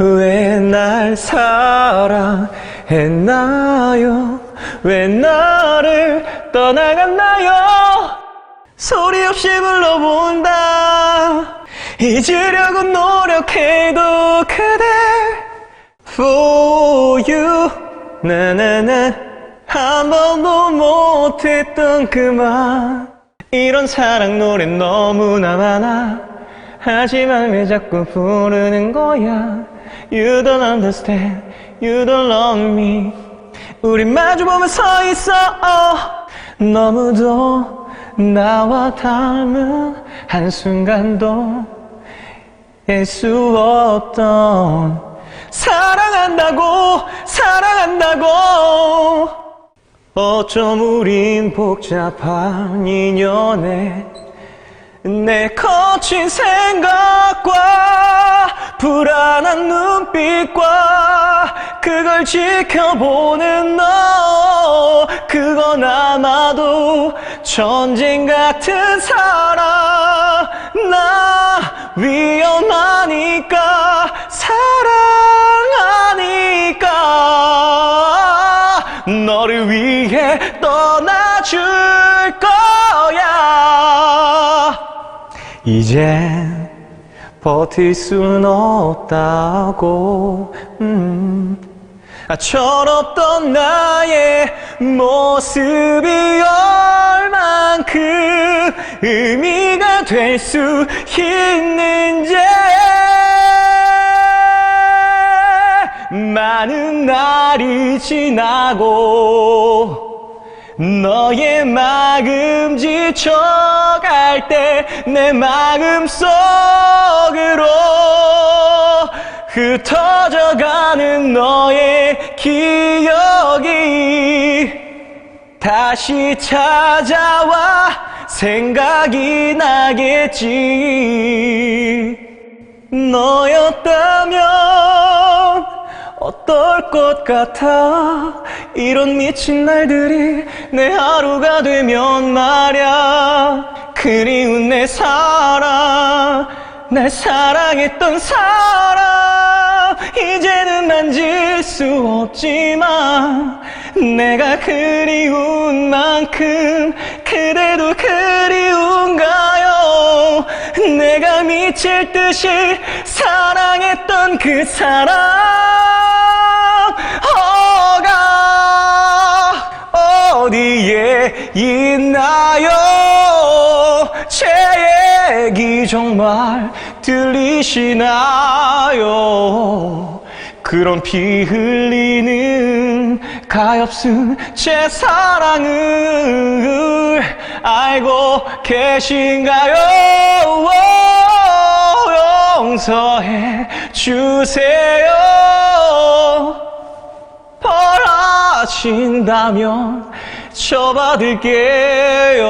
왜 날 사랑했나요? 왜 나를 떠나갔나요? 소리 없이 불러본다. 잊으려고 노력해도 그대 For you 나나나 한 번도 못했던 그만 이런 사랑 노래 너무나 많아 하지만 왜 자꾸 부르는 거야 You don't understand. You don't love me. 우리 마주 보며 서 있어. 너무도 나와 닮은 한순간도 알수 없던 사랑한다고 사랑한다고. 어쩜 우린 복잡한 인연에 내 거친 생각과 빛과 그걸 지켜보는 너. 그건 아마도 전쟁 같은 사랑. 나 위험하니까 사랑하니까. 너를 위해 떠나줄 거야. 이젠 버틸 순 없다고 음. 아, 철없던 나의 모습이 얼만큼 의미가 될 수 있는지 많은 날이 지나고 너의 마음 지쳐갈 때 내 마음 속으로 흩어져가는 너의 기억이 다시 찾아와 생각이 나겠지. 너였다면 것 같아. 이런 미친 날들이 내 하루가 되면 말야. 그리운 내 사랑 날 사랑했던 사람 이제는 만질 수 없지만 내가 그리운 만큼 그대도 그리운가요? 내가 미칠 듯이 사랑했던 그 사람 있나요? 제 얘기 정말 들리시나요? 그런 피 흘리는 가엾은 제 사랑을 알고 계신가요? 용서해 주세요. 벌하신다면 저 받을게요